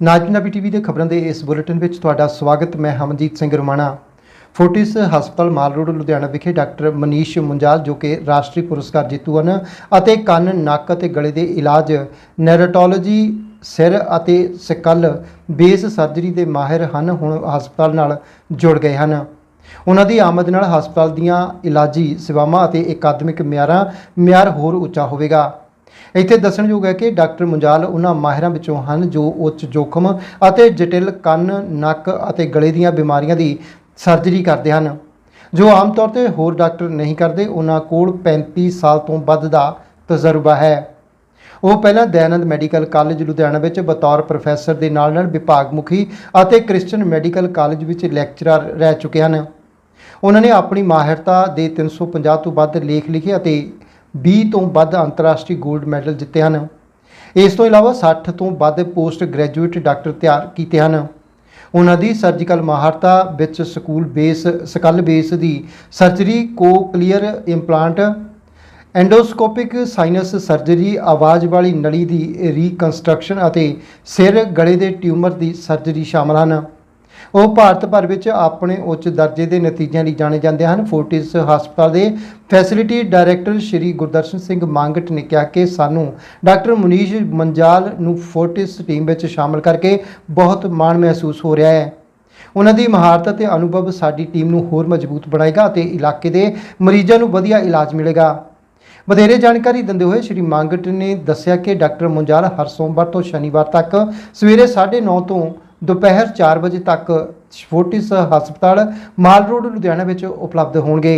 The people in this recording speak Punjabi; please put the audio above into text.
ਨਾਜ ਪੰਜਾਬੀ ਟੀਵੀ ਦੇ ਖਬਰਾਂ ਦੇ ਇਸ ਬੁਲੇਟਿਨ ਵਿੱਚ ਤੁਹਾਡਾ ਸਵਾਗਤ, ਮੈਂ ਹਮਜੀਤ ਸਿੰਘ ਰਮਾਣਾ। ਫੋਰਟਿਸ ਹਸਪਤਾਲ ਮਾਲ ਰੋਡ, ਲੁਧਿਆਣਾ ਵਿਖੇ ਡਾਕਟਰ ਮਨੀਸ਼ ਮੁੰਜਾਲ, ਜੋ ਕਿ ਰਾਸ਼ਟਰੀ ਪੁਰਸਕਾਰ ਜੇਤੂ ਹਨ ਅਤੇ ਕੰਨ, ਨੱਕ ਅਤੇ ਗਲੇ ਦੇ ਇਲਾਜ, ਨੈਰੋਟੋਲੋਜੀ, ਸਿਰ ਅਤੇ ਸਕਲ, ਬੇਸ ਸਰਜਰੀ ਦੇ ਮਾਹਿਰ ਹਨ, ਹੁਣ ਹਸਪਤਾਲ ਨਾਲ ਜੁੜ ਗਏ ਹਨ। ਉਹਨਾਂ ਦੀ ਆਮਦ ਨਾਲ ਹਸਪਤਾਲ ਦੀਆਂ ਇਲਾਜੀ ਸੇਵਾਵਾਂ ਅਤੇ ਅਕਾਦਮਿਕ ਮਿਆਰਾਂ, ਮਿਆਰ ਹੋਰ ਉੱਚਾ ਹੋਵੇਗਾ। ਇੱਥੇ ਦੱਸਣਯੋਗ ਹੈ ਕਿ ਡਾਕਟਰ ਮੁੰਜਾਲ ਉਹਨਾਂ ਮਾਹਿਰਾਂ ਵਿੱਚੋਂ ਹਨ ਜੋ ਉੱਚ ਜੋਖਮ ਅਤੇ ਜਟਿਲ ਕੰਨ, ਨੱਕ ਅਤੇ ਗਲੇ ਦੀਆਂ ਬਿਮਾਰੀਆਂ ਦੀ ਸਰਜਰੀ ਕਰਦੇ ਹਨ। ਜੋ ਆਮ ਤੌਰ ਤੇ ਹੋਰ ਡਾਕਟਰ ਨਹੀਂ ਕਰਦੇ, ਉਹਨਾਂ ਕੋਲ 35 ਸਾਲ ਤੋਂ ਵੱਧ ਦਾ ਤਜਰਬਾ ਹੈ। ਉਹ ਪਹਿਲਾਂ ਦਇਆਨੰਦ ਮੈਡੀਕਲ ਕਾਲਜ ਲੁਧਿਆਣਾ ਵਿੱਚ ਬਤੌਰ ਪ੍ਰੋਫੈਸਰ ਦੇ ਨਾਲ ਨਾਲ ਵਿਭਾਗ ਮੁਖੀ ਅਤੇ ਕ੍ਰਿਸਚੀਅਨ ਮੈਡੀਕਲ ਕਾਲਜ ਵਿੱਚ ਲੈਕਚਰਰ ਰਹਿ ਚੁੱਕੇ ਹਨ। ਉਹਨਾਂ ਨੇ ਆਪਣੀ ਮਾਹਿਰਤਾ ਦੇ 350 ਤੋਂ ਵੱਧ ਲੇਖ ਲਿਖੇ ਅਤੇ 20 ਤੋਂ ਵੱਧ ਅੰਤਰਰਾਸ਼ਟਰੀ 골ਡ ਮੈਡਲ ਜਿੱਤੇ ਹਨ। ਇਸ ਤੋਂ ਇਲਾਵਾ 60 ਤੋਂ ਵੱਧ ਪੋਸਟ ਗ੍ਰੈਜੂਏਟ ਡਾਕਟਰ ਤਿਆਰ ਕੀਤੇ ਹਨ। ਉਹਨਾਂ ਦੀ ਸਰਜੀਕਲ ਮਾਹਰਤਾ ਵਿੱਚ ਸਕੂਲ ਬੇਸ ਸਕਲ ਬੇਸ ਦੀ surgery cochlear implant endoscopic sinus surgery ਆਵਾਜ਼ ਵਾਲੀ ਨਲੀ ਦੀ ਰੀਕਨਸਟਰਕਸ਼ਨ ਅਤੇ ਸਿਰ, ਗਲੇ ਦੇ ਟਿਊਮਰ ਦੀ ਸਰਜਰੀ ਸ਼ਾਮਲ ਹਨ। ਉਹ ਭਾਰਤ ਭਰ ਵਿੱਚ ਆਪਣੇ ਉੱਚ ਦਰਜੇ ਦੇ ਨਤੀਜਿਆਂ ਲਈ ਜਾਣੇ ਜਾਂਦੇ ਹਨ। ਫੋਰਟਿਸ ਹਸਪਤਾਲ ਦੇ ਫੈਸਿਲਿਟੀ ਡਾਇਰੈਕਟਰ ਸ਼੍ਰੀ ਗੁਰਦਰਸ਼ਨ ਸਿੰਘ ਮੰਗਟ ਨੇ ਕਿਹਾ ਕਿ ਸਾਨੂੰ ਡਾਕਟਰ ਮੁਨੀਸ਼ ਮੰਜਾਲ ਨੂੰ ਫੋਰਟਿਸ ਟੀਮ ਵਿੱਚ ਸ਼ਾਮਲ ਕਰਕੇ ਬਹੁਤ ਮਾਣ ਮਹਿਸੂਸ ਹੋ ਰਿਹਾ ਹੈ। ਉਹਨਾਂ ਦੀ ਮਹਾਰਤ ਅਤੇ ਅਨੁਭਵ ਸਾਡੀ ਟੀਮ ਨੂੰ ਹੋਰ ਮਜ਼ਬੂਤ ਬਣਾਏਗਾ ਅਤੇ ਇਲਾਕੇ ਦੇ ਮਰੀਜ਼ਾਂ ਨੂੰ ਵਧੀਆ ਇਲਾਜ ਮਿਲੇਗਾ। ਵਧੇਰੇ ਜਾਣਕਾਰੀ ਦਿੰਦੇ ਹੋਏ ਸ਼੍ਰੀ ਮੰਗਟ ਨੇ ਦੱਸਿਆ ਕਿ ਡਾਕਟਰ ਮੁੰਜਾਲ ਹਰ ਸੋਮਵਾਰ ਤੋਂ ਸ਼ਨੀਵਾਰ ਤੱਕ ਸਵੇਰੇ 9:30 ਤੋਂ ਦੁਪਹਿਰ 4 ਵਜੇ ਤੱਕ ਫੋਰਟਿਸ ਹਸਪਤਾਲ ਮਾਲ ਰੋਡ ਲੁਧਿਆਣਾ ਵਿੱਚ ਉਪਲਬਧ ਹੋਣਗੇ।